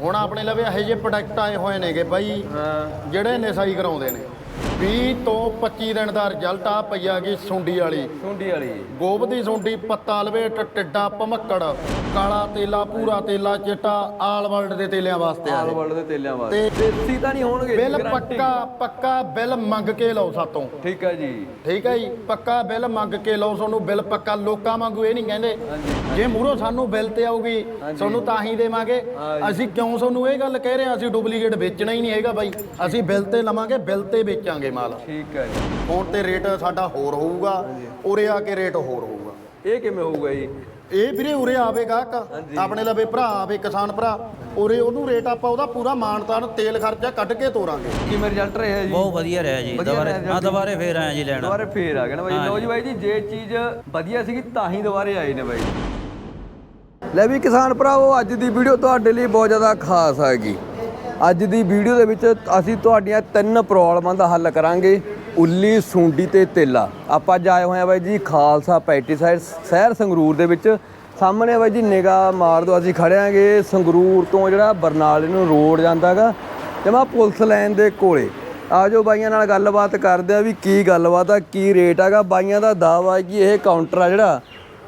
ਹੁਣ ਆਪਣੇ ਲਵੇ ਇਹੋ ਜਿਹੇ ਪ੍ਰੋਡਕਟ ਆਏ ਹੋਏ ਨੇਗੇ ਬਾਈ ਜਿਹੜੇ ਨਸਾਈ ਕਰਾਉਂਦੇ ਨੇ। 20 ਤੋਂ 25 ਦਿਨ ਦਾ ਰਿਜ਼ਲਟ ਆ ਪਈਆ ਗਈ ਸੁੰਡੀ ਵਾਲੀ। ਸੁੰਡੀ ਵਾਲੀ। ਗੋਬ ਦੀ ਸੁੰਡੀ ਪੱਤਾ ਲਵੇਟ ਟਿੱਡਾ ਭਮੱਕੜ ਕਾਲਾ ਤੇਲਾ ਪੂਰਾ ਤੇਲਾ ਚਿੱਟਾ ਆਲ ਵਰਲਡ ਦੇ ਤੇਲਿਆਂ ਵਾਸਤੇ ਆ ਆਲ। ਵਰਲਡ ਦੇ ਤੇਲਿਆਂ ਵਾਸਤੇ। ਤੇ ਦੇਸੀ ਤਾਂ ਨਹੀਂ ਹੋਣਗੇ ਬਿੱਲ? ਪੱਕਾ ਪੱਕਾ ਬਿੱਲ ਮੰਗ ਕੇ ਲਓ ਸਾਤੋਂ। ਠੀਕ ਹੈ ਜੀ। ਠੀਕ ਹੈ ਜੀ ਪੱਕਾ ਬਿੱਲ ਮੰਗ ਕੇ ਲਓ ਤੁਹਾਨੂੰ ਬਿੱਲ ਪੱਕਾ ਲੋਕਾਂ ਵਾਂਗੂ ਇਹ ਨਹੀਂ ਕਹਿੰਦੇ। ਜੇ ਮੂਹਰੋਂ ਸਾਨੂੰ ਬਿੱਲ ਤੇ ਆਊਗੀ ਤੁਹਾਨੂੰ ਤਾਂ ਹੀ ਦੇਵਾਂਗੇ। ਅਸੀਂ ਕਿਉਂ ਤੁਹਾਨੂੰ ਇਹ ਗੱਲ ਕਹਿ ਰਹੇ ਹਾਂ? ਅਸੀਂ ਡੁਪਲੀਕੇਟ ਵੇਚਣਾ ਹੀ ਨਹੀਂ ਹੈਗਾ ਬਾਈ। ਅਸੀਂ ਬਿੱਲ ਤੇ ਲਵਾਂਗੇ ਬਿੱਲ ਤੇ ਵੇਚਾਂਗੇ। ਮਾਲ। ਠੀਕ ਹੈ ਜੀ। ਫੋਨ ਤੇ ਰੇਟ ਸਾਡਾ ਹੋਰ ਹੋਊਗਾ ਉਰੇ ਆ ਕੇ ਰੇਟ ਹੋਰ ਹੋਊਗਾ। ਇਹ ਕਿਵੇਂ ਹੋਊਗਾ ਜੀ? ਇਹ ਵੀਰੇ ਉਰੇ ਆਵੇਗਾ ਕ- ਆਪਣੇ ਲਵੇ ਭਰਾ ਆਵੇ ਕਿਸਾਨ ਭਰਾ ਉਰੇ ਉਹਨੂੰ ਰੇਟ ਆਪਾਂ ਉਹਦਾ ਪੂਰਾ ਮਾਨਤਾਨ ਤੇਲ ਖਰਚਾ ਕੱਢ ਕੇ ਤੋਰਾਂਗੇ। ਕਿਵੇਂ ਰਿਜ਼ਲਟ ਰਿਹਾ ਜੀ? ਬਹੁਤ ਵਧੀਆ ਰਿਹਾ ਜੀ। ਦੁਬਾਰੇ ਜੀ। ਹਾਂ ਦੁਬਾਰੇ ਫੇਰ ਆਏ ਜੀ ਲੈਣ। ਦੁਬਾਰੇ ਫੇਰ ਆ ਗਏ ਨਾ ਬਾਈ। ਲੋ ਜੀ ਬਾਈ ਜੀ ਜੇ ਚੀਜ਼ ਵਧੀਆ ਸੀਗੀ ਤਾਂ ਹੀ ਦੁਬਾਰੇ ਆਏ ਨੇ ਬਾਈ। ਲੈ ਵੀ ਕਿਸਾਨ ਭਰਾਵੋ ਅੱਜ ਦੀ ਵੀਡੀਓ ਤੁਹਾਡੇ ਲਈ ਬਹੁਤ ਜ਼ਿਆਦਾ ਖਾਸ ਹੈਗੀ ਅੱਜ ਦੀ ਵੀਡੀਓ ਦੇ ਵਿੱਚ ਅਸੀਂ ਤੁਹਾਡੀਆਂ ਤਿੰਨ ਪ੍ਰੋਬਲਮਾਂ ਦਾ ਹੱਲ ਕਰਾਂਗੇ। ਉੱਲੀ, ਸੁੰਡੀ ਤੇ ਤੇਲਾ। ਆਪਾਂ ਅੱਜ ਆਏ ਹੋਏ ਆ ਬਾਈ ਜੀ ਖਾਲਸਾ ਪੈਟੀਸਾਈਡ ਸ਼ਹਿਰ ਸੰਗਰੂਰ ਦੇ ਵਿੱਚ। ਸਾਹਮਣੇ ਬਾਈ ਜੀ ਨਿਗਾਹ ਮਾਰ ਦਿਓ, ਅਸੀਂ ਖੜੇ ਆਂਗੇ ਸੰਗਰੂਰ ਤੋਂ ਜਿਹੜਾ ਬਰਨਾਲੇ ਨੂੰ ਰੋਡ ਜਾਂਦਾਗਾ ਜਮਾ ਪੁਲਿਸ ਲਾਈਨ ਦੇ ਕੋਲੇ। ਆਜੋ ਬਾਈਆਂ ਨਾਲ ਗੱਲਬਾਤ ਕਰਦੇ ਆ ਵੀ ਕੀ ਗੱਲਬਾਤ ਆ, ਕੀ ਰੇਟ ਹੈਗਾ। ਬਾਈਆਂ ਦਾ ਦਾਵਾ ਹੈ ਕਿ ਇਹ ਕਾਊਂਟਰ ਆ ਜਿਹੜਾ,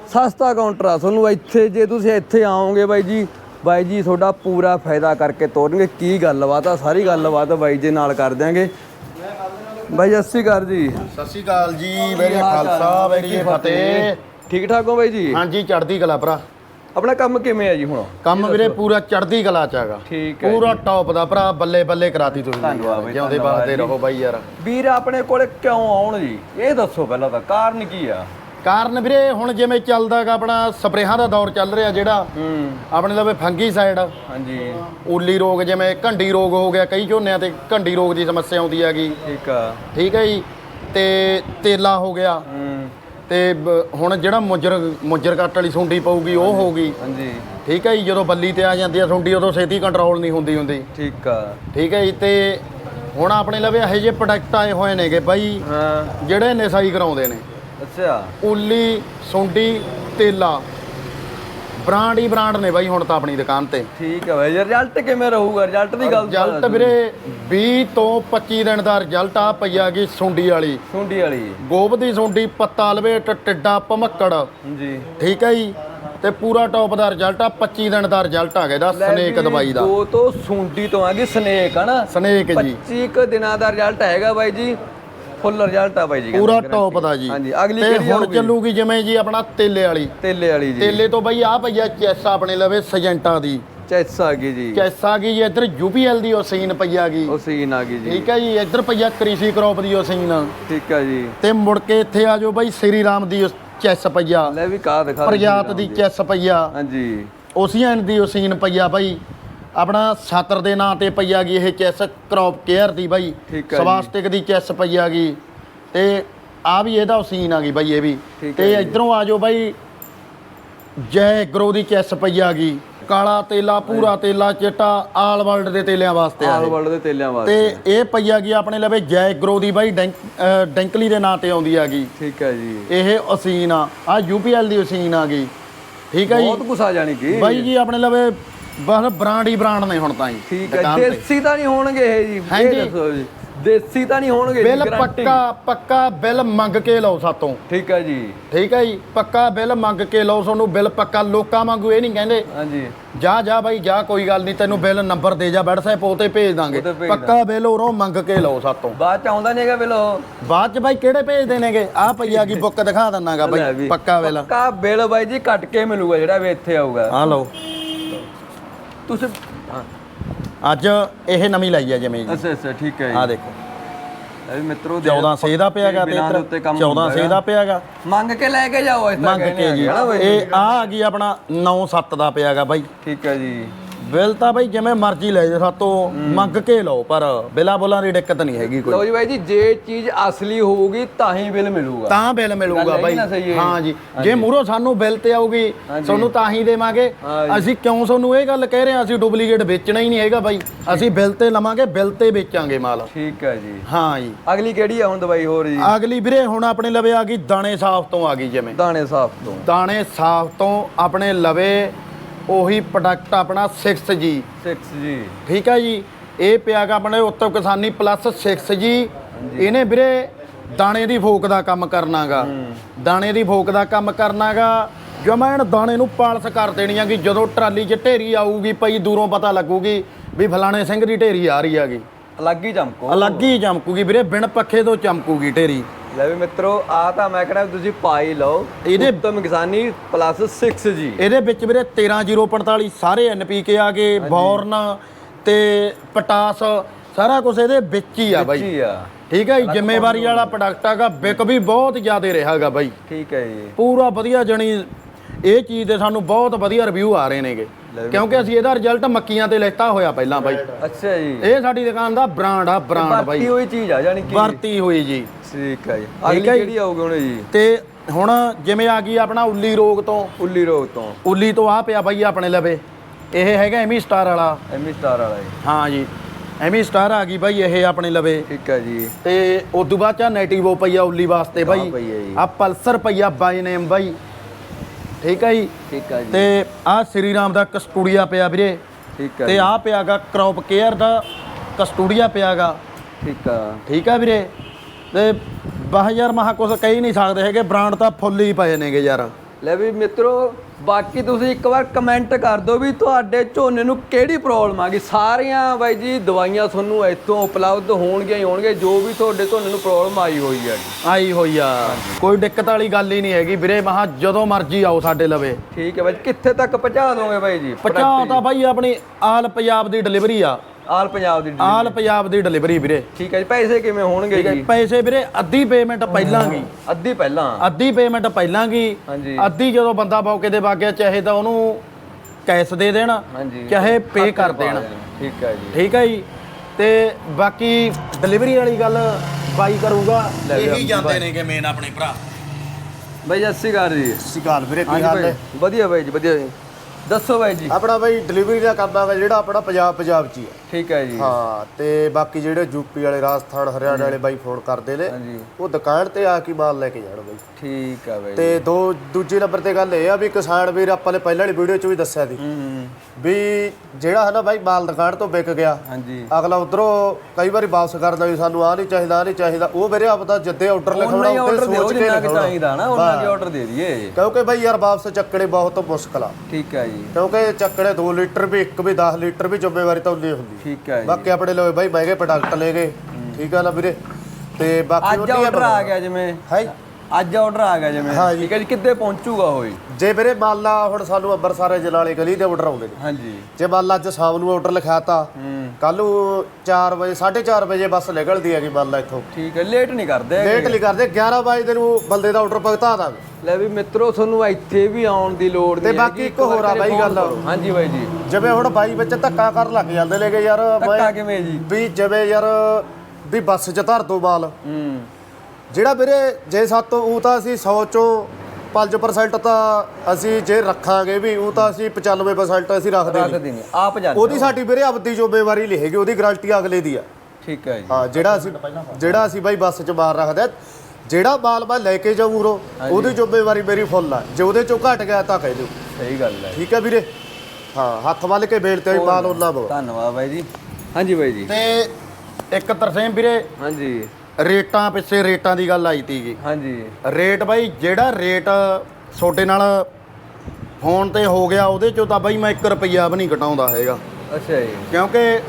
ਸਸਤਾ ਕਾਊਂਟਰ ਆ। ਤੁਹਾਨੂੰ ਇੱਥੇ, ਜੇ ਤੁਸੀਂ ਇੱਥੇ ਆਓਗੇ ਬਾਈ ਜੀ ਬਾਈ ਜੀ ਤੁਹਾਡਾ ਪੂਰਾ ਫਾਇਦਾ ਕਰਕੇ ਤੋਰਨਗੇ। ਕੀ ਗੱਲਬਾਤ ਆ? ਸਾਰੀ ਗੱਲਬਾਤ ਬਾਈ ਜੀ ਨਾਲ ਕਰ ਦਿਆਂਗੇ। ਬਾਈ ਸਤਿ ਸ਼੍ਰੀ ਅਕਾਲ ਜੀ। ਸਤਿ ਸ਼੍ਰੀ ਅਕਾਲ ਜੀ ਮੇਰੇ ਖਾਲਸਾ ਮੇਰੇ ਫਤਿਹ। ਠੀਕ ਠਾਕ ਹੋ ਬਾਈ ਜੀ? ਹਾਂਜੀ ਚੜ੍ਹਦੀ ਕਲਾ ਭਰਾ। ਆਪਣਾ ਕੰਮ ਕਿਵੇਂ ਆ ਜੀ ਹੁਣ? ਕੰਮ ਵੀਰੇ ਪੂਰਾ ਚੜ੍ਹਦੀ ਕਲਾ ਚ ਹੈਗਾ। ਠੀਕ ਹੈ ਪੂਰਾ ਟੌਪ ਦਾ ਭਰਾ ਬੱਲੇ ਬੱਲੇ ਕਰਾਤੀ ਤੁਸੀਂ। ਧੰਨਵਾਦ ਬਾਈ, ਜਿਉਂਦੇ ਬਾਸਦੇ। ਰਹੋ ਬਾਈ ਯਾਰ। ਵੀਰ ਆਪਣੇ ਕੋਲੇ ਕਿਉਂ ਆਉਣ ਜੀ? ਇਹ ਦੱਸੋ ਪਹਿਲਾਂ ਤਾਂ ਕਾਰਨ ਕੀ ਆ? ਕਾਰਨ ਵੀਰੇ ਹੁਣ ਜਿਵੇਂ ਚੱਲਦਾਗਾ ਆਪਣਾ ਸਪਰੇਹਾਂ ਦਾ ਦੌਰ ਚੱਲ ਰਿਹਾ ਜਿਹੜਾ ਹੂੰ। ਆਪਣੇ ਲਵੇ ਫੰਗੀ ਸਾਈਡ ਹਾਂਜੀ। ਊਲੀ ਰੋਗ ਜਿਵੇਂ ਘੰਡੀ ਰੋਗ ਹੋ ਗਿਆ ਕਈ ਝੋਨਿਆਂ ਤੇ ਘੰਡੀ ਰੋਗ ਦੀ ਸਮੱਸਿਆ ਆਉਂਦੀ ਹੈਗੀ। ਠੀਕ ਆ। ਠੀਕ ਹੈ ਜੀ। ਤੇ ਤੇਲਾ ਹੋ ਗਿਆ। ਹੂੰ। ਤੇ ਬ- ਹੁਣ ਜਿਹੜਾ ਮੁੱਜਰ ਮੁੱਜਰ ਕੱਟ ਵਾਲੀ ਸੁੰਡੀ ਪਊਗੀ ਉਹ ਹੋਊਗੀ। ਹਾਂਜੀ। ਠੀਕ ਹੈ ਜੀ ਜਦੋਂ ਬੱਲੀ ਤੇ ਆ ਜਾਂਦੀ ਆ ਸੁੰਡੀ ਉਦੋਂ ਛੇਤੀ ਕੰਟਰੋਲ ਨਹੀਂ ਹੁੰਦੀ ਹੁੰਦੀ। ਠੀਕ ਆ। ਠੀਕ ਹੈ ਜੀ ਤੇ ਹੁਣ ਆਪਣੇ ਲਵੇ ਇਹੋ ਜਿਹੇ ਪ੍ਰੋਡਕਟ ਆਏ ਹੋਏ ਨੇਗੇ ਬਾਈ ਹਾਂ। ਜਿਹੜੇ ਨਸਾਈ ਕਰਾਉਂਦੇ ਨੇ। ਅੱਛਾ। ਉੱਲੀ ਸੁੰਡੀ ਤੇਲਾ। ਬ੍ਰਾਂਡ ਹੀ ਬ੍ਰਾਂਡ ਨੇ ਬਾਈ ਹੁਣ ਤਾਂ ਆਪਣੀ ਦੁਕਾਨ ਤੇ। ਠੀਕ ਆ ਬਾਈ ਰਿਜ਼ਲਟ ਕਿਵੇਂ ਰਹੂਗਾ? ਰਿਜ਼ਲਟ ਦੀ ਗੱਲ ਰਿਜ਼ਲਟ ਵੀਰੇ 20 ਤੋਂ 25 ਦਿਨ ਦਾ ਰਿਜ਼ਲਟ ਆ ਪਈਆ ਗਈ ਸੁੰਡੀ ਵਾਲੀ। ਸੁੰਡੀ ਵਾਲੀ। ਗੋਬ ਦੀ ਸੁੰਡੀ ਪੱਤਾ ਲਵੇਟ ਟਿੱਡਾ ਭਮੱਕੜ। ਜੀ। ਠੀਕ ਹੈ ਜੀ। ਤੇ ਪੂਰਾ ਟੌਪ ਦਾ ਰਿਜ਼ਲਟ ਆ 25 ਦਿਨ ਦਾ ਰਿਜ਼ਲਟ ਆ ਗਿਆ ਇਹਦਾ ਸਨੇਕ ਦਵਾਈ ਦਾ। ਦੋ ਤੋਂ ਸੁੰਡੀ ਤੋਂ ਆ ਗਈ ਸਨੇਕ ਹਨਾ? ਸਨੇਕ ਜੀ। 25 ਕੁ ਦਿਨਾਂ ਦਾ ਰਿਜ਼ਲਟ ਹੈਗਾ ਬਾਈ ਜੀ। ਫੁੱਲ ਰਿਜ਼ਲਟ ਆ ਬਾਈ ਜੀ ਪੂਰਾ। ਟੌਪ ਦਾ ਜੀ। ਹਾਂਜੀ ਅਗਲੀ ਕਿਹੜੀ ਹੁਣ? ਚੱਲੂਗੀ ਜਿਵੇਂ ਜੀ ਆਪਣਾ ਤੇਲੇ ਵਾਲੀ। ਤੇਲੇ ਵਾਲੀ ਜੀ। ਤੇਲੇ ਤੋਂ ਬਈ ਆ ਪਈਆ ਚੈਸ ਆਪਣੇ ਲਵੇ ਸਜੈਂਟਾ ਦੀ। ਚੈਸ ਆ ਗਈ ਜੀ। ਚੈਸ ਆ ਗਈ ਜੀ ਇੱਧਰ ਯੂਪੀਐਲ ਦੀ ਉਹ ਸੀਨ ਪਈਆ ਗਈ। ਉਹ ਸੀਨ ਆ ਗਈ ਜੀ। ਠੀਕ ਹੈ ਜੀ ਇੱਧਰ ਪਈਆ ਕ੍ਰਿਸ਼ੀ ਕ੍ਰੋਪ ਦੀ ਉਹ ਸੀਨ ਠੀਕ ਆ ਜੀ। ਤੇ ਮੁੜ ਕੇ ਇੱਥੇ ਆ ਜਾਓ ਬਈ ਸ੍ਰੀ ਰਾਮ ਦੀ ਚੈਸ ਪਈਆ ਲੈ ਵੀ ਕਾ ਦਿਖਾ ਪ੍ਰਜਾਤ ਦੀ ਚੈਸ ਪਈਆ ਹਾਂਜੀ। ਓਸੀਐਨ ਦੀ ਉਹ ਸੀਨ ਪਈਆ ਬਾਈ। ਆਪਣਾ ਸਾਤਰ ਦੇ ਨਾਂ ਤੇ ਪਈਆ ਗਈ ਇਹ ਚੈਸ ਕ੍ਰੌਪ ਕੇਅਰ ਦੀ ਬਾਈ। ਠੀਕ ਹੈ ਜੀ। ਸਵਾਸਟਿਕ ਦੀ ਚੈਸ ਪਈਆ ਗਈ। ਤੇ ਆ ਵੀ ਇਹਦਾ ਸੀਨ ਆ ਗਈ ਬਾਈ ਇਹ ਵੀ। ਠੀਕ ਤੇ ਜੀ। ਇਧਰੋਂ ਆ ਜਾਓ ਬਾਈ। ਜੈ ਗਰੋ ਦੀ ਚੈਸ ਪਈਆ ਗਈ। ਕਾਲਾ ਤੇਲਾ ਪੂਰਾ ਤੇਲਾ ਚਿੱਟਾ ਆਲ ਵਰਲਡ ਦੇ ਤੇਲਿਆਂ ਵਾਸਤੇ ਆ ਆਲ ਇਹ। ਵਰਲਡ ਦੇ ਤੇਲਿਆਂ ਵਾਸਤੇ ਤੇ ਇਹ ਪਈਆ ਗਈ ਆਪਣੇ ਲਵੇ ਜੈ ਗਰੋ ਦੀ ਬਾਈ ਡੈਂਕ ਅਹ ਡੈਂਕਲੀ ਦੇ ਨਾਂ ਤੇ ਆਉਂਦੀ ਆ ਗਈ। ਠੀਕ ਹੈ ਜੀ। ਇਹ ਅਸੀਨ ਆ। ਆ ਯੂਪੀਐਲ ਦੀ ਅਸੀਨ ਆ ਗਈ। ਠੀਕ ਹੈ ਜੀ। ਬਹੁਤ ਆ ਜਾਣੀ ਕਿ। ਬਾਈ ਜੀ ਆਪਣੇ ਲਵੇ ਬਸ ਬ੍ਰਾਂਡ ਹੀ ਬ੍ਰਾਂਡ ਨੇ ਹੁਣ ਤਾਂ ਹੀ ਠੀਕ ਹੈ ਦੁਕਾਨ ਤੇ। ਦੇਸੀ ਤਾਂ ਨਹੀਂ ਹੋਣਗੇ ਇਹ ਜੀ ਇਹ ਹਾਂਜੀ। ਦੱਸੋ ਜੀ ਦੇਸੀ ਤਾਂ ਨਹੀਂ ਹੋਣਗੇ ਜੀ ਬਿੱਲ guarantee? ਪੱਕਾ ਪੱਕਾ ਬਿੱਲ ਮੰਗ ਕੇ ਲਓ ਸਾਤੋਂ। ਠੀਕ ਹੈ ਜੀ। ਠੀਕ ਹੈ ਜੀ ਪੱਕਾ ਬਿੱਲ ਮੰਗ ਕੇ ਲਓ ਤੁਹਾਨੂੰ ਬਿੱਲ ਪੱਕਾ ਲੋਕਾਂ ਵਾਂਗੂ ਇਹ ਨਹੀਂ ਕਹਿੰਦੇ। ਹਾਂਜੀ। ਜਾ ਜਾ ਬਾਈ ਜਾ ਕੋਈ ਗੱਲ ਨਹੀਂ ਤੈਨੂੰ ਬਿੱਲ ਨੰਬਰ ਦੇ ਜਾ WhatsApp ਉਹ ਤੇ ਭੇਜ ਦਾਂਗੇ। ਉਹ ਤੇ ਭੇਜ ਪੱਕਾ ਬਿੱਲ ਉਰੋਂ ਮੰਗ ਕੇ ਲਓ ਸਾਤੋਂ। ਬਾਅਦ ਚ ਆਉਂਦਾ ਨਹੀਂ ਹੈਗਾ ਬਿੱਲ ਉਹ। ਬਾਅਦ ਚ ਬਾਈ ਕਿਹੜੇ ਭੇਜਦੇ ਨੇਗੇ? ਆ ਪਈਆ ਕੀ ਬੁੱਕ ਦਿਖਾ ਦਿੰਨਾਗਾ ਲੈ ਬਾਈ ਵੀ। ਪੱਕਾ ਬਿੱਲ। ਪੱਕਾ ਬਿੱਲ ਬਾਈ ਜੀ ਕੱਟ ਕੇ ਮਿਲੂਗਾ ਜਿਹੜਾ ਵੀ ਇੱਥੇ ਆਊਗਾ। ਆ ਲਓ। ਤੁਸੀਂ ਹਾਂ, ਅੱਜ ਇਹ ਨਵੀਂ ਲਾਈ ਆ ਜਿਵੇਂ ਜੀ। ਅੱਛਾ ਅੱਛਾ ਠੀਕ ਹੈ ਆ ਜੀ ਦੇਖੋ। ਇਹ ਵੀ ਮਿੱਤਰੋ 14 ਸੇ ਦਾ ਪਿਆਗਾ ਤੇ ਬਿਨਾਂ ਦੇ ਉੱਤੇ ਕੰਮ 14 ਸੇ ਦਾ ਪਿਆਗਾ ਮੰਗ ਕੇ ਲੈ ਕੇ ਜਾਓ ਇਸ ਤਰ੍ਹਾਂ ਮੰਗ ਕੇ ਜੀ। ਇਹ ਆ ਆ ਗਈ ਆਪਣਾ 9-7 ਦਾ ਪਿਆਗਾ ਬਾਈ। ਠੀਕ ਹੈ ਜੀ। ਬਿੱਲ ਤਾਂ ਬਾਈ ਜਿਵੇਂ ਮਰਜ਼ੀ ਲੈ ਜਾ ਸਾਤੋਂ ਮੰਗ ਕੇ ਲਓ ਪਰ ਬਿਲਾ ਬੋਲਾਂ ਦੀ ਦਿੱਕਤ ਨਹੀਂ ਹੈਗੀ ਕੋਈ। ਲਓ ਜੀ ਬਾਈ ਜੀ ਜੇ ਚੀਜ਼ ਅਸਲੀ ਹੋਊਗੀ ਤਾਂ ਹੀ ਬਿੱਲ ਮਿਲੂਗਾ। ਤਾਂ ਬਿੱਲ ਮਿਲੂਗਾ ਗੱਲ ਹੈਗੀ ਬਾਈ ਨਾ ਸਹੀ ਹੈ। ਹਾਂ ਜੀ। ਜੇ ਮੂਹਰੋਂ ਸਾਨੂੰ ਬਿੱਲ ਤੇ ਆਊਗੀ ਹਾਂਜੀ। ਤੁਹਾਨੂੰ ਤਾਂ ਹੀ ਦੇਵਾਂਗੇ। ਅਸੀਂ ਕਿਉਂ ਤੁਹਾਨੂੰ ਇਹ ਗੱਲ ਕਹਿ ਰਹੇ ਹਾਂ? ਅਸੀਂ ਡੁਪਲੀਕੇਟ ਵੇਚਣਾ ਹੀ ਨਹੀਂ ਹੈਗਾ ਬਾਈ। ਅਸੀਂ ਬਿੱਲ ਤੇ ਲਵਾਂਗੇ ਬਿੱਲ ਤੇ ਵੇਚਾਂਗੇ ਮਾਲ। ਠੀਕ ਹੈ ਜੀ। ਹਾਂ ਜੀ। ਅਗਲੀ ਕਿਹੜੀ ਆ ਹੁਣ ਦਵਾਈ ਹੋਰ ਜੀ? ਅਗਲੀ ਵੀਰੇ ਹੁਣ ਆਪਣੇ ਲਵੇ ਆ ਗਈ ਦਾਣੇ ਸਾਫ਼ ਤੋਂ ਆ ਗਈ ਜਿਵੇਂ। ਦਾਣੇ ਸਾਫ਼ ਤੋਂ। ਦਾਣੇ ਸਾਫ਼ ਤੋਂ ਆਪਣੇ ਲਵੇ ਉਹੀ ਪ੍ਰੋਡਕਟ ਆਪਣਾ 6G 6 ਜੀ ਠੀਕ ਹੈ ਜੀ? ਇਹ ਪਿਆਗਾ ਆਪਣੇ ਉੱਤਮ ਕਿਸਾਨੀ ਪਲੱਸ 6G ਇਹਨੇ ਵੀਰੇ ਦਾਣੇ ਦੀ ਫੋਕ ਦਾ ਕੰਮ ਕਰਨਾਗਾ ਦਾਣੇ ਦੀ ਫੋਕ ਦਾ ਕੰਮ ਕਰਨਾਗਾ ਜਮੈਣ ਦਾਣੇ ਨੂੰ ਪਾਲਸ ਕਰ ਦੇਣੀ ਆ ਕਿ ਜਦੋਂ ਟਰਾਲੀ 'ਚ ਢੇਰੀ ਆਊਗੀ ਪਈ ਦੂਰੋਂ ਪਤਾ ਲੱਗੂਗੀ ਵੀ ਫਲਾਣੇ ਸਿੰਘ ਦੀ ਢੇਰੀ ਆ ਰਹੀ ਹੈਗੀ। ਅਲੱਗ ਹੀ ਚਮਕੋ। ਅਲੱਗ ਹੀ ਚਮਕੂਗੀ ਵੀਰੇ ਬਿਨ ਪੱਖੇ ਤੋਂ ਚਮਕੂਗੀ ਢੇਰੀ। ਲੈ ਵੀ ਮਿੱਤਰੋ ਆ ਤਾਂ ਮੈਂ ਕਹਿੰਦਾ ਤੁਸੀਂ ਪਾਈ ਲਓ। ਇਹਦੇ- ਉੱਤਮ ਕਿਸਾਨੀ ਪਲੱਸ 6 ਜੀ ਇਹਦੇ ਵਿੱਚ ਵੀਰੇ 13045 ਸਾਰੇ ਐਨਪੀਕੇ ਆ ਗਏ ਬੌਰਨ ਤੇ ਪਟਾਸ ਸਾਰਾ ਕੁਝ ਇਹਦੇ ਵਿੱਚ ਹੀ ਆ ਬਾਈ। ਆ। ਠੀਕ ਹੈ ਜੀ ਜ਼ਿੰਮੇਵਾਰੀ ਵਾਲਾ ਪ੍ਰੋਡਕਟ ਹੈਗਾ ਵਿਕ ਵੀ ਬਹੁਤ ਜ਼ਿਆਦਾ ਰਿਹਾਗਾ ਬਾਈ। ਠੀਕ ਹੈ ਜੀ। ਪੂਰਾ ਵਧੀਆ ਜਣੀ ਇਹ ਚੀਜ਼ ਦੇ ਸਾਨੂੰ ਬਹੁਤ ਵਧੀਆ ਰਿਵਿਊ ਆ ਰਹੇ ਨੇਗੇ। ਕਿਉਂਕਿ ਅਸੀਂ ਇਹਦਾ ਰਿਜ਼ਲਟ ਮੱਕੀਆਂ ਤੇ ਲੈਤਾ ਹੋਇਆ ਪਹਿਲਾਂ ਬਾਈ। ਅੱਛਾ ਜੀ। ਇਹ ਸਾਡੀ ਦੁਕਾਨ ਦਾ ਬ੍ਰਾਂਡ ਆ ਬ੍ਰਾਂਡ ਵਰਤੀ ਬਾਈ। ਹੋਈ ਚੀਜ਼ ਆ ਜਾਨੀ ਕਿ ਵਰਤੀ ਹੋਈ ਜੀ। ਠੀਕ ਹੈ ਜੀ। ਅਗਲੀ। ਕਿਹੜੀ ਆਊਗੀ ਹੁਣ ਜੀ। ਤੇ ਹੁਣ ਜਿਵੇਂ ਆ ਗਈ ਆਪਣਾ ਉੱਲੀ ਰੋਗ ਤੋਂ। ਉੱਲੀ ਰੋਗ ਤੋਂ। ਉੱਲੀ ਤੋਂ ਆ ਪਿਆ ਬਾਈ ਆਪਣੇ ਲਵੇ। ਇਹ ਹੈਗਾ ਐਮੀ ਸਟਾਰ ਵਾਲਾ। ਐਮੀ ਸਟਾਰ ਵਾਲਾ ਜੀ। ਹਾਂ ਜੀ। ਐਮੀ ਸਟਾਰ ਆ ਗਈ ਬਾਈ ਇਹ ਆਪਣੇ ਲਵੇ। ਠੀਕ ਹੈ ਜੀ। ਤੇ ਉਦੋਂ ਬਾਅਦ ਚਾ ਨੈਟਿਵੋ ਪਈਆ ਉੱਲੀ ਵਾਸਤੇ ਬਾਈ। ਆ ਪਲਸਰ ਪਈਆ ਬਾਈ ਨੇਮ ਬਾਈ। ਠੀਕ ਹੈ ਜੀ? ਠੀਕ ਹੈ ਜੀ। ਤੇ ਆ ਸ੍ਰੀ ਰਾਮ ਦਾ ਕਸਟੂਡੀਆ ਪਿਆ ਵੀਰੇ। ਠੀਕ ਹੈ ਤੇ ਆ ਪਿਆਗਾ ਕ੍ਰੌਪ ਕੇਅਰ ਦਾ ਕਸਟੂਡੀਆ ਪਿਆਗਾ। ਠੀਕ ਆ। ਠੀਕ ਆ ਵੀਰੇ। ਤੇ 12000 ਮਹਾ ਕੁਛ ਕਹਿ ਨਹੀਂ ਸਕਦੇ ਹੈਗੇ ਬ੍ਰਾਂਡ ਤਾਂ ਫੁੱਲ ਹੀ ਪਏ ਨੇਗੇ ਯਾਰ। ਲੈ ਵੀ ਮਿੱਤਰੋ ਬਾਕੀ ਤੁਸੀਂ ਇੱਕ ਵਾਰ ਕਮੈਂਟ ਕਰ ਦਿਓ ਵੀ ਤੁਹਾਡੇ ਝੋਨੇ ਨੂੰ ਕਿਹੜੀ ਪ੍ਰੋਬਲਮ ਆ ਗਈ? ਸਾਰੀਆਂ ਬਾਈ ਜੀ ਦਵਾਈਆਂ ਤੁਹਾਨੂੰ ਇੱਥੋਂ ਉਪਲਬਧ ਹੋਣਗੀਆਂ ਹੀ ਹੋਣਗੇ ਜੋ ਵੀ ਤੁਹਾਡੇ ਝੋਨੇ ਨੂੰ ਪ੍ਰੋਬਲਮ ਆਈ ਹੋਈ ਹੈਗੀ ਆਈ ਹੋਈ ਆ। ਕੋਈ ਦਿੱਕਤ ਵਾਲੀ ਗੱਲ ਹੀ ਨਹੀਂ ਹੈਗੀ ਵੀਰੇ ਮਹਾ ਜਦੋਂ ਮਰਜ਼ੀ ਆਓ ਸਾਡੇ ਲਵੇ। ਠੀਕ ਹੈ ਬਾਈ ਜੀ, ਕਿੱਥੇ ਤੱਕ ਪਹੁੰਚਾ ਦੋਗੇ ਬਾਈ ਜੀ? ਪਚਾ ਤਾਂ ਬਾਈ ਆਪਣੀ ਆਲ ਪੰਜਾਬ ਦੀ ਡਿਲੀਵਰੀ ਆ। ਆਲ ਪੰਜਾਬ ਦੀ ਆਲ ਪੰਜਾਬ ਦੀ ਡਿਲੀਵਰੀ ਵੀਰੇ। ਠੀਕ ਹੈ ਜੀ ਪੈਸੇ ਕਿਵੇਂ ਹੋਣਗੇ ਜੀ? ਪੈਸੇ ਵੀਰੇ ਅੱਧੀ ਪੇਮੈਂਟ ਪਹਿਲਾਂ ਗਈ ਅੱਧੀ ਪਹਿਲਾਂ। ਅੱਧੀ ਪੇਮੈਂਟ ਪਹਿਲਾਂ ਗਈ ਹਾਂਜੀ। ਅੱਧੀ ਜਦੋਂ ਬੰਦਾ ਮੌਕੇ ਦੇ ਵਾਗਿਆ ਚਾਹੇ ਤਾਂ ਉਹਨੂੰ ਕੈਸ਼ ਦੇ ਦੇਣ ਹਾਂਜੀ। ਚਾਹੇ ਪੇ ਕਰ ਦੇਣ। ਠੀਕ ਹੈ ਜੀ। ਠੀਕ ਹੈ ਜੀ। ਤੇ ਬਾਕੀ ਡਿਲੀਵਰੀ ਵਾਲੀ ਗੱਲ ਬਾਈ ਕਰੂਗਾ। ਇਹੀ ਜਾਂਦੇ ਨੇ ਕਿ ਮੇਨ ਆਪਣੇ ਭਰਾ। ਬਾਈ ਜੀ, ਸਤਿ ਸ਼੍ਰੀ ਅਕਾਲ ਜੀ। ਸਿਕਾਲ ਵੀਰੇ ਕੀ ਹਾਲ ਹੈ ਵਧੀਆ ਬਾਈ ਜੀ ਵਧੀਆ। ਜੀ ਦੱਸੋ ਬਾਈ ਜੀ। ਆਪਣਾ ਬਾਈ ਡਿਲੀਵਰੀ ਦਾ ਕੰਮ ਹੈਗਾ ਜਿਹੜਾ ਆਪਣਾ ਪੰਜਾਬ ਪੰਜਾਬ ਚ ਹੀ ਹੈ ਠੀਕ ਹੈ ਜੀ। ਹਾਂ ਤੇ ਬਾਕੀ ਜਿਹੜੇ ਯੂਪੀ ਵਾਲੇ ਰਾਜਸਥਾਨ ਹਰਿਆਣਾ ਵਾਲੇ ਬਾਈ ਫੋਨ ਕਰਦੇ ਨੇ ਹਾਂਜੀ। ਉਹ ਦੁਕਾਨ ਤੇ ਆ ਕੇ ਮਾਲ ਲੈ ਕੇ ਜਾਣ ਬਾਈ। ਠੀਕ ਹੈ ਬਾਈ। ਤੇ ਦੋ ਦੂਜੇ ਨੰਬਰ ਤੇ ਗੱਲ ਇਹ ਆ ਵੀ ਕਿਸਾਨ ਵੀਰ ਆਪਾਂ ਨੇ ਪਹਿਲਾਂ ਵਾਲੀ ਵੀਡੀਓ ਚ ਵੀ ਦੱਸਿਆ ਸੀ। ਹੂੰ ਵੀ ਜਿਹੜਾ ਹੈ ਨਾ ਬਾਈ ਮਾਲ ਦੁਕਾਨ ਤੋਂ ਵਿਕ ਗਿਆ। ਹਾਂਜੀ। ਅਗਲਾ ਉਧਰੋਂ ਕਈ ਵਾਰੀ ਵਾਪਸ ਕਰਦਾ ਵੀ ਸਾਨੂੰ ਆ ਨਹੀਂ ਚਾਹੀਦਾ ਆ ਨਹੀਂ ਚਾਹੀਦਾ ਉਹ ਵੀਰੇ ਆਪਦਾ ਜਿੱਦੇ ਆਰਡਰ ਉਹਨਾਂ ਲਿਖਾਉਣਾ ਹੀ ਦਿਓ ਸੋਚ ਕੇ ਜਿੰਨਾ ਕਿ ਲਿਖਾਉਣਾ। ਚਾਹੀਦਾ ਨਾ ਉਹਨਾਂ ਦੀ ਆਰਡਰ ਦੇ ਦਈਏ। ਕਿਉਂਕਿ ਬਾਈ ਯਾਰ ਵਾਪਸ ਚੱਕਣੇ ਬਹੁਤ ਮੁਸ਼ਕਲ ਆ। ਠੀਕ ਹੈ ਜੀ। ਕਿਉਂਕਿ ਚੱਕਣੇ 2 ਲੀਟਰ ਵੀ ਇੱਕ ਵੀ 10 ਲੀਟਰ ਵੀ ਜ਼ਿੰਮੇਵਾਰੀ ਤਾਂ ਉਨੀ ਹੁੰਦੀ। ਠੀਕ ਹੈ ਜੀ। ਬਾਕੀ ਆਪਣੇ ਲਈ ਬਾਈ ਮਹਿੰਗੇ ਪ੍ਰੋਡਕਟ ਲੈ ਗਏ ਠੀਕ ਆ ਨਾ ਵੀਰੇ? ਤੇ ਬਾਕੀ ਅੱਜ ਆਰਡਰ ਆ ਗਿਆ ਜਿਵੇਂ। ਹੈ? ਅੱਜ ਆਰਡਰ ਆ ਗਿਆ ਜਿਵੇਂ। ਠੀਕ ਹੈ ਜੀ ਕਿੱਦੇ ਪਹੁੰਚੂਗਾ ਹੋਈ ਜੇ? ਵੀਰੇ ਮੰਨ ਲਾ ਹੁਣ ਸਾਨੂੰ ਅੰਬਰਸਰ ਜਲਾਲੇ ਗਲੀ ਦੇ ਆਰਡਰ ਆਉਂਦੇ ਨੇ। ਹਾਂਜੀ। ਜੇ ਮੰਨ ਲਾ ਅੱਜ ਸ਼ਾਮ ਨੂੰ ਆਰਡਰ ਲਿਖਾਤਾ ਹੂੰ। ਕੱਲ ਨੂੰ 4 ਵਜੇ 4:30 ਵਜੇ ਬੱਸ ਨਿਕਲਦੀ ਹੈਗੀ ਮੰਨ ਲਾ ਇੱਥੋਂ। ਠੀਕ ਹੈ ਲੇਟ ਨਹੀਂ ਕਰਦੇ ਹੈਗੇ। ਲੇਟ ਨਹੀਂ ਕਰਦੇ 11 ਵਜੇ ਦੇ ਨੂੰ ਬੰਦੇ ਦਾ ਆਰਡਰ ਭੁਗਤਾ ਦਾਂਗੇ। ਲੈ ਵੀ ਮਿੱਤਰੋ ਤੁਹਾਨੂੰ ਇੱਥੇ ਵੀ ਆਉਣ ਦੀ ਲੋੜ ਨਹੀਂ ਤੇ ਬਾਕੀ ਹੈਗੀ, ਇੱਕ ਹੋਰ ਆ ਬਾਈ ਗੱਲ। ਕਰੋ। ਹਾਂਜੀ ਬਾਈ ਜੀ। ਜਿਵੇਂ ਹੁਣ ਬਾਈ ਵਿੱਚ ਧੱਕਾ ਕਰਨ ਲੱਗ ਜਾਂਦੇ ਨੇਗੇ ਯਾਰ ਧੱਕਾ ਮੈਂ ਕਿਵੇਂ ਜੀ? ਵੀ ਜਿਵੇਂ ਯਾਰ ਵੀ ਬੱਸ 'ਚ ਧਰ ਦੋ ਮਾਲ ਹੂੰ। ਜਿਹੜਾ ਵੀਰੇ ਜੇ ਸਾਤੋਂ ਉਹ ਤਾਂ ਅਸੀਂ 100 ਚੋਂ 5% ਤਾਂ ਅਸੀਂ ਜੇ ਰੱਖਾਂਗੇ ਵੀ ਉਹ ਤਾਂ ਅਸੀਂ 95% ਅਸੀਂ ਰੱਖਦੇ ਰੱਖ ਨਹੀਂ ਦੇਣੀ ਆਪ ਜਾਂਦੇ ਉਹਦੀ ਸਾਡੀ ਵੀਰੇ ਆਪਦੀ ਜ਼ਿੰਮੇਵਾਰੀ ਲਿਖੇਗੀ ਉਹਦੀ ਗਾਰੰਟੀ ਅਗਲੇ ਦੀ ਆ। ਠੀਕ ਹੈ ਜੀ। ਹਾਂ ਜਿਹੜਾ ਅਸੀਂ ਜਿਹੜਾ ਅਸੀਂ ਬਾਈ ਬੱਸ 'ਚ ਮਾਰ ਰੱਖਦੇ ਆ, ਜਿਹੜਾ ਮਾਲ ਮੈਂ ਲੈ ਕੇ ਜਾਊਂ ਉਰੋਂ ਉਹਦੀ ਜ਼ਿੰਮੇਵਾਰੀ ਮੇਰੀ ਫੁੱਲ ਆ। ਜੇ ਉਹਦੇ ਚੋਂ ਘਟ ਗਿਆ ਤਾਂ ਕਹਿ ਦਿਓ। ਸਹੀ ਗੱਲ ਹੈ। ਠੀਕ ਹੈ ਵੀਰੇ? ਹਾਂ ਹੱਥ ਵੱਲ ਕੇ ਬੇਲ ਤੇ ਵੀ ਮਾਲ ਉਹਨਾਂ ਬੋ। ਧੰਨਵਾਦ ਬਾਈ ਜੀ। ਹਾਂਜੀ ਬਾਈ ਜੀ। ਤੇ ਇੱਕ ਤਰਸੇਮ ਵੀਰੇ ਹਾਂਜੀ। ਰੇਟਾਂ ਪਿੱਛੇ ਰੇਟਾਂ ਦੀ ਗੱਲ ਆਈ ਤੀਗੀ। ਹਾਂਜੀ। ਰੇਟ ਬਾਈ ਜਿਹੜਾ ਰੇਟ ਤੁਹਾਡੇ ਨਾਲ ਫੋਨ ਤੇ ਹੋ ਗਿਆ ਉਹਦੇ ਚੋਂ ਤਾਂ ਬਾਈ ਮੈਂ 1 ਰੁਪਈਆ ਵੀ ਨਹੀਂ ਘਟਾਉਂਦਾ ਹੈਗਾ। ਅੱਛਾ ਜੀ। ਕਿਉਂਕਿ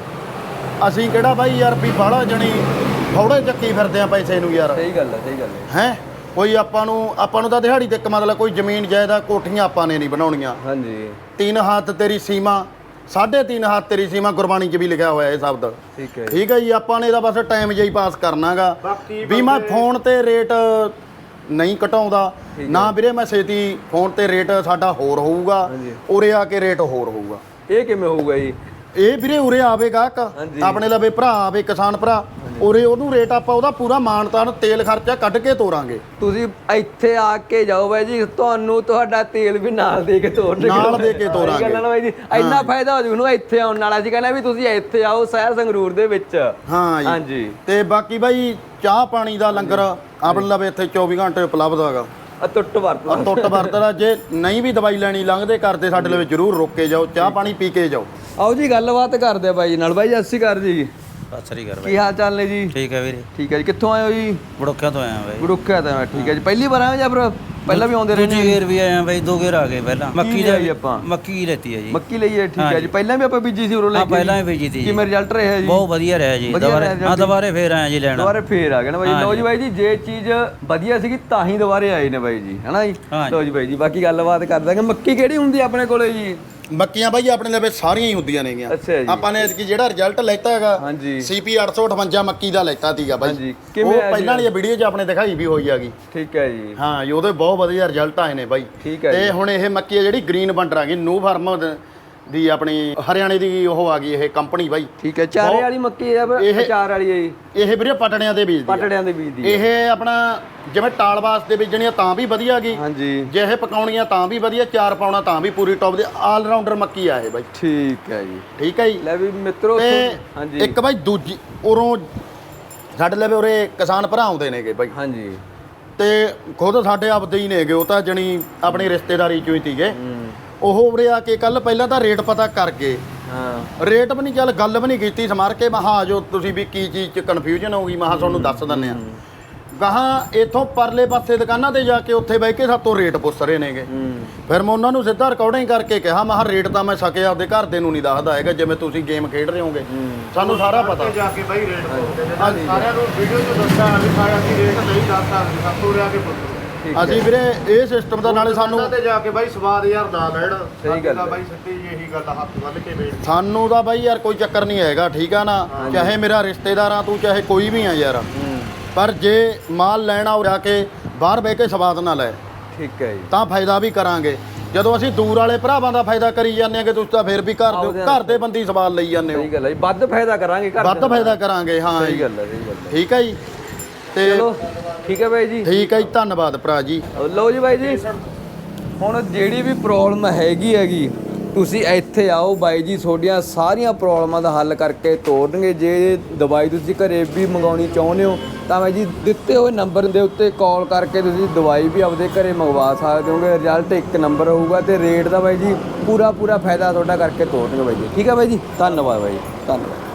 ਅਸੀਂ ਕਿਹੜਾ ਬਾਈ ਯਾਰ ਵੀ ਬਾਹਲਾ ਜਣੀ ਫੌੜੇ ਚੱਕੀ ਫਿਰਦੇ ਆ ਪੈਸੇ ਨੂੰ ਯਾਰ। ਸਹੀ ਗੱਲ ਹੈ ਸਹੀ ਗੱਲ ਹੈ ਹੈ? ਕੋਈ ਆਪਾਂ ਨੂੰ ਆਪਾਂ ਨੂੰ ਤਾਂ ਦਿਹਾੜੀ ਤੇ ਇੱਕ ਮਤਲਬ ਕੋਈ ਜ਼ਮੀਨ ਜਾਇਦਾਦ ਕੋਠੀਆਂ ਆਪਾਂ ਨੇ ਨਹੀਂ ਬਣਾਉਣੀਆਂ। ਹਾਂਜੀ। ਤਿੰਨ ਹੱਥ ਤੇਰੀ ਸੀਮਾ ਸਾਢੇ ਤਿੰਨ ਹੱਥ ਤੇਰੀ ਸੀਮਾ ਗੁਰਬਾਣੀ 'ਚ ਵੀ ਲਿਖਿਆ ਹੋਇਆ ਇਹ ਸ਼ਬਦ। ਠੀਕ ਹੈ ਠੀਕ ਹੈ ਜੀ ਆਪਾਂ ਨੇ ਤਾਂ ਬਸ ਟਾਈਮ ਜਿਹਾ ਹੀ ਪਾਸ ਕਰਨਾਗਾ। ਬਾਕੀ ਵੀ ਮੈਂ ਫੋਨ ਤੇ ਰੇਟ ਨਹੀਂ ਘਟਾਉਂਦਾ ਨਾ ਵੀਰੇ ਮੈਂ ਛੇਤੀ ਫੋਨ ਤੇ ਰੇਟ ਸਾਡਾ ਹੋਰ ਹੋਊਗਾ। ਉਰੇ ਆ ਕੇ ਰੇਟ ਹੋਰ ਹੋਊਗਾ। ਇਹ ਕਿਵੇਂ ਹੋਊਗਾ ਜੀ? ਇਹ ਵੀਰੇ ਉਰੇ ਆਵੇਗਾ ਕ ਹਾਂਜੀ। ਆਪਣੇ ਲਵੇ ਭਰਾ ਆਵੇ ਕਿਸਾਨ ਭਰਾ। ਉਰੇ ਉਹਨੂੰ ਰੇਟ ਆਪਾਂ ਉਹਦਾ ਪੂਰਾ ਮਾਨਤਾਨ ਤੇਲ ਖਰਚਾ ਕੱਢ ਕੇ ਤੋਰਾਂਗੇ। ਤੁਸੀਂ ਇੱਥੇ ਆ ਕੇ ਜਾਓ ਬਾਈ ਜੀ ਤੁਹਾਨੂੰ ਤੁਹਾਡਾ ਤੇਲ ਵੀ ਨਾਲ ਦੇ ਕੇ ਤੋਰਨਗੇ ਨਾਲ ਦੇ ਕੇ ਤੋਰਾਂਗੇ। ਗੱਲ ਬਾਈ ਜੀ ਇੰਨਾ ਫਾਇਦਾ ਹੋ ਜੂ ਨੂੰ ਇੱਥੇ ਆਉਣ ਨਾਲ। ਅਸੀਂ ਕਹਿੰਦੇ ਵੀ ਤੁਸੀਂ ਇੱਥੇ ਆਓ ਸ਼ਹਿਰ ਸੰਗਰੂਰ ਦੇ ਵਿੱਚ। ਹਾਂ ਜੀ। ਹਾਂਜੀ। ਤੇ ਬਾਕੀ ਬਾਈ ਚਾਹ ਪਾਣੀ ਦਾ ਲੰਗਰ ਆਪਣੇ ਲਵੇ ਇੱਥੇ 24 ਘੰਟੇ ਉਪਲਬਧ ਹੈਗਾ। ਆ ਟੁੱਟ ਵਰਤ ਔਰ ਟੁੱਟ ਵਰਤਦਾ ਜੇ ਨਹੀਂ ਵੀ ਦਵਾਈ ਲੈਣੀ ਲੰਘਦੇ ਕਰਦੇ ਸਾਡੇ ਲਈ ਜਰੂਰ ਰੁਕ ਕੇ ਜਾਓ ਚਾਹ ਪਾਣੀ ਪੀ ਕੇ ਜਾਓ। ਆਓ ਜੀ ਗੱਲਬਾਤ ਕਰਦੇ ਆ ਬਾਈ ਨਾਲ। ਬਾਈ ਜੀ ਅਸੀਂ ਕਰ ਜੀ। ਸਤਿ ਸ੍ਰੀ ਅਕਾਲ ਕੀ ਬਾਈ। ਹਾਲ ਚਾਲ ਨੇ ਜੀ? ਠੀਕ ਹੈ ਵੀਰੇ। ਠੀਕ ਹੈ ਜੀ ਕਿੱਥੋਂ ਆਏ ਹੋ ਜੀ? ਬੜੋਕਿਆਂ ਤੋਂ ਆਇਆ ਬਾਈ। ਗੁੜੁੱਖਿਆ ਤਾਂ ਮੈਂ ਠੀਕ ਹੈ ਜੀ। ਪਹਿਲੀ ਵਾਰ ਆਏ ਹੋ ਜਾਂ ਫਿਰ ਪਹਿਲਾਂ ਵੀ ਆਉਂਦੇ ਰਹੇ ਦੂਜੀ ਗੇਰ ਵੀ ਆਇਆ ਬਾਈ ਦੋ ਗੇਰ ਆ ਗਏ ਪਹਿਲਾਂ। ਮੱਕੀ ਦਾ ਜੀ ਆਪਾਂ? ਮੱਕੀ ਹੀ ਲੈਤੀ ਹੈ ਜੀ। ਮੱਕੀ ਲਈ ਹੈ ਠੀਕ ਹੈ। ਜੀ। ਪਹਿਲਾਂ ਵੀ ਆਪਾਂ ਬੀਜੀ ਸੀ ਉਰੋਂ ਲੈ ਹਾਂ ਕੇ ਪਹਿਲਾਂ ਹੀ ਭੇਜੀ ਤੀ ਜੀ। ਕਿਵੇਂ ਰਿਜ਼ਲਟ ਰਿਹਾ ਜੀ? ਬਹੁਤ ਵਧੀਆ ਰਿਹਾ ਜੀ। ਵਧੀਆ ਦੁਬਾਰੇ ਰਿਹਾ ਹਾਂ। ਦੁਬਾਰੇ ਫੇਰ ਆਇਆ ਜੀ ਲੈਣ। ਦੁਬਾਰੇ ਫੇਰ ਆ ਗਏ ਨਾ ਬਾਈ। ਲਓ ਜੀ ਬਾਈ ਜੀ ਜੇ ਚੀਜ਼ ਵਧੀਆ ਸੀਗੀ ਤਾਂ ਹੀ ਦੁਬਾਰੇ ਆਏ ਨੇ ਬਾਈ ਜੀ। ਹਨਾ ਜੀ। ਲਓ ਜੀ ਬਾਈ ਜੀ ਬਾਕੀ ਗੱਲਬਾਤ ਕਰ ਦਾਂਗੇ। ਮੱਕੀ ਕਿਹੜੀ ਹੁੰਦੀ ਆ ਆਪਣੇ ਕੋਲੇ ਜੀ? ਮੱਕੀਆਂ ਬਾਈ ਆਪਣੇ ਲਵੇ ਸਾਰੀਆਂ ਹੀ ਹੁੰਦੀਆਂ ਨੇਗੀਆਂ ਅੱਛਾ ਜੀ। ਆਪਾਂ ਨੇ ਇਸਕੀ ਜਿਹੜਾ ਰਿਜ਼ਲਟ ਲੈਤਾ ਹੈਗਾ ਹਾਂਜੀ। CP 858 ਮੱਕੀ ਦਾ ਲੈਤਾ ਸੀਗਾ ਬਾਈ ਹਾਂਜੀ। ਕਿਵੇਂ ਉਹ ਪਹਿਲਾਂ ਵਾਲੀ ਵੀਡੀਓ 'ਚ ਆਪਣੇ ਦਿਖਾਈ ਵੀ ਹੋਈ ਹੈਗੀ ਠੀਕ ਹੈ ਜੀ ਹਾਂ ਜੀ ਉਹਦੇ ਬਹੁਤ ਵਧੀਆ ਰਿਜ਼ਲਟ ਆਏ ਨੇ ਬਾਈ ਠੀਕ ਹੈ ਤੇ ਜੀ। ਹੁਣ ਇਹ ਮੱਕੀ ਹੈ ਜਿਹੜੀ ਗ੍ਰੀਨ ਬੰਡਰ ਆ ਗਈ ਨਿਊ ਫਾਰਮ ਦੀ ਆਪਣੀ ਹਰਿਆਣੇ ਦੀ ਉਹ ਆ ਗਈ ਇਹ ਕੰਪਨੀ ਬਾਈ। ਠੀਕ ਹੈ ਚਾਰੇ ਵਾਲੀ ਮੱਕੀ ਫਿਰ ਇਹ- ਅਚਾਰ ਵਾਲੀ ਹੈ ਜੀ। ਇਹ ਵੀਰੇ ਪਟੜਿਆਂ ਦੇ ਬੀਜ ਦੀ ਆ। ਪਟੜਿਆਂ ਦੇ ਬੀਜ ਦੀ। ਇਹ ਆਪਣਾ ਜਿਵੇਂ ਟਾਲ ਵਾਸਤੇ ਬੀਜਣੀਆਂ ਤਾਂ ਵੀ ਵਧੀਆ ਗਈ ਹਾਂਜੀ। ਜੇ ਇਹ ਪਕਾਉਣੀਆਂ ਤਾਂ ਵੀ ਵਧੀਆ ਚਾਰ ਪਾਉਣਾ ਤਾਂ ਵੀ ਪੂਰੀ ਟੌਪ ਦੀ ਆਲ ਰਾਊਂਡਰ ਮੱਕੀ ਆ ਇਹ ਬਾਈ। ਠੀਕ ਹੈ ਜੀ। ਠੀਕ ਹੈ ਜੀ। ਲੈ ਵੀ ਮਿੱਤਰੋ ਤੇ ਹਾਂਜੀ। ਇੱਕ ਬਾਈ ਦੂਜੀ ਉਰੋਂ ਸਾਡੇ ਲਵੇ ਉਰੇ ਕਿਸਾਨ ਭਰਾ ਆਉਂਦੇ ਨੇਗੇ ਬਾਈ। ਹਾਂਜੀ। ਤੇ ਖੁਦ ਸਾਡੇ ਆਪਦੇ ਹੀ ਨੇਗੇ ਉਹ ਤਾਂ ਜਣੀ ਆਪਣੀ ਰਿਸ਼ਤੇਦਾਰੀ ਚੋਂ ਹੀ ਤੀਗੇ ਉਹ ਉਰੇ ਆ ਕੇ ਕੱਲ ਪਹਿਲਾਂ ਤਾਂ ਰੇਟ ਪਤਾ ਕਰ ਗਏ। ਹਾਂ। ਰੇਟ ਵੀ ਨਹੀਂ ਚੱਲ ਗੱਲ ਵੀ ਨਹੀਂ ਕੀਤੀ ਸਮਾਰ ਕੇ ਮਹਾ ਜੋ ਤੁਸੀਂ ਵੀ ਕੀ ਚੀਜ਼ ਚ ਕਨਫਿਊਜ਼ਨ ਹੋ ਗਈ ਮਹਾ ਤੁਹਾਨੂੰ ਦੱਸ ਦਿੰਨੇ ਆ ਗਾਹਾਂ ਇਥੋਂ ਪਰਲੇ ਪਾਸੇ ਦੁਕਾਨਾਂ ਤੇ ਜਾ ਕੇ ਉੱਥੇ ਬਹਿ ਕੇ ਸਾਤੋਂ ਰੇਟ ਪੁੱਛ ਰਹੇ ਨੇਗੇ। ਫਿਰ ਮੈਂ ਉਹਨਾਂ ਨੂੰ ਸਿੱਧਾ ਰਿਕਾਰਡਿੰਗ ਕਰਕੇ ਕਿਹਾ ਮਹਾ ਰੇਟ ਤਾਂ ਮੈਂ ਸਕੇ ਆਪਦੇ ਘਰ ਦੇ ਨੂੰ ਨਹੀਂ ਦੱਸਦਾ ਹੈਗਾ ਜਿਵੇਂ ਤੁਸੀਂ ਗੇਮ ਖੇਡ ਰਹੇ ਹੋਗੇ। ਸਾਨੂੰ ਸਾਰਾ ਪਤਾ। ਜਾ ਕੇ ਬਾਈ ਰੇਟ ਨੇ। ਸਾਰਿਆਂ ਨੂੰ ਵੀਡੀਓ 'ਚ ਦੱਸਿਆ ਵੀ ਸਾਰਾ ਅਸੀਂ ਰੇਟ ਨਹੀਂ ਦੱਸ ਸਕਦੇ ਸਭ ਤੋਂ ਰਿਆ ਕੇ ਪੁੱਛੋ। ਅਸੀਂ ਵੀਰੇ ਇਹ ਸਿਸਟਮ ਦਾ ਨਾਲੇ ਸਾਨੂੰ ਤੇ ਜਾ ਕੇ ਬਾਈ ਸਵਾਦ ਯਾਰ ਨਾ ਲੈਣ। ਸਹੀ ਗੱਲ। ਬਾਈ ਸੱਚੀ ਜੀ ਇਹੀ ਗੱਲ ਹੱਥ ਵੱਲ ਕੇ ਵੇਚ ਸਾਨੂੰ ਤਾਂ ਬਾਈ ਯਾਰ ਕੋਈ ਚੱਕਰ ਨਹੀਂ ਹੈਗਾ ਠੀਕ ਆ ਨਾ? ਚਾਹੇ ਮੇਰਾ ਰਿਸ਼ਤੇਦਾਰ ਆ ਤੂੰ ਚਾਹੇ ਕੋਈ ਵੀ ਆ ਯਾਰ। ਪਰ ਜੇ ਮਾਲ ਲੈਣਾ ਹੋ ਜਾ ਕੇ ਬਾਹਰ ਬਹਿ ਕੇ ਸਵਾਦ ਨਾ ਲੈ। ਠੀਕ ਹੈ ਜੀ। ਤਾਂ ਫਾਇਦਾ ਵੀ ਕਰਾਂਗੇ। ਜਦੋਂ ਅਸੀਂ ਦੂਰ ਵਾਲੇ ਭਰਾਵਾਂ ਦਾ ਫਾਇਦਾ ਕਰੀ ਜਾਂਦੇ ਆ ਕਿ ਤੁਸੀਂ ਤਾਂ ਫਿਰ ਵੀ ਘਰ ਦੇ ਘਰ ਦੇ ਬੰਦੀ ਸਵਾਦ ਲਈ ਜਾਂਦੇ ਹੋ। ਸਹੀ ਗੱਲ ਹੈ ਜੀ। ਵੱਧ ਫਾਇਦਾ ਕਰਾਂਗੇ ਘਰ ਵੱਧ ਦੇ। ਫਾਇਦਾ ਕਰਾਂਗੇ ਹਾਂ ਸਹੀ ਗੱਲ ਹੈ ਸਹੀ ਗੱਲ ਹੈ। ਠੀਕ ਹੈ ਜੀ। ਤੇ ਚਲੋ ਠੀਕ ਹੈ ਬਾਈ ਜੀ। ਠੀਕ ਹੈ ਜੀ ਧੰਨਵਾਦ ਭਰਾ ਜੀ। ਲਓ ਜੀ ਬਾਈ ਜੀ ਹੁਣ ਜਿਹੜੀ ਵੀ ਪ੍ਰੋਬਲਮ ਹੈਗੀ ਹੈਗੀ ਤੁਸੀਂ ਇੱਥੇ ਆਓ ਬਾਈ ਜੀ ਤੁਹਾਡੀਆਂ ਸਾਰੀਆਂ ਪ੍ਰੋਬਲਮਾਂ ਦਾ ਹੱਲ ਕਰਕੇ ਤੋਰਨਗੇ ਜੇ ਦਵਾਈ ਤੁਸੀਂ ਘਰੇ ਵੀ ਮੰਗਾਉਣੀ ਚਾਹੁੰਦੇ ਹੋ ਤਾਂ ਬਾਈ ਜੀ ਦਿੱਤੇ ਹੋਏ ਨੰਬਰ ਦੇ ਉੱਤੇ ਕਾਲ ਕਰਕੇ ਤੁਸੀਂ ਦਵਾਈ ਵੀ ਆਪਦੇ ਘਰੇ ਮੰਗਵਾ ਸਕਦੇ ਹੋਗੇ। ਰਿਜ਼ਲਟ ਇੱਕ ਨੰਬਰ ਹੋਊਗਾ ਤੇ ਰੇਟ ਦਾ ਬਾਈ ਜੀ ਪੂਰਾ ਪੂਰਾ ਫਾਇਦਾ ਤੁਹਾਡਾ ਕਰਕੇ ਤੋਰਨਗੇ ਬਾਈ ਜੀ। ਠੀਕ ਹੈ ਬਾਈ ਜੀ? ਧੰਨਵਾਦ ਬਾਈ ਧੰਨਵਾਦ।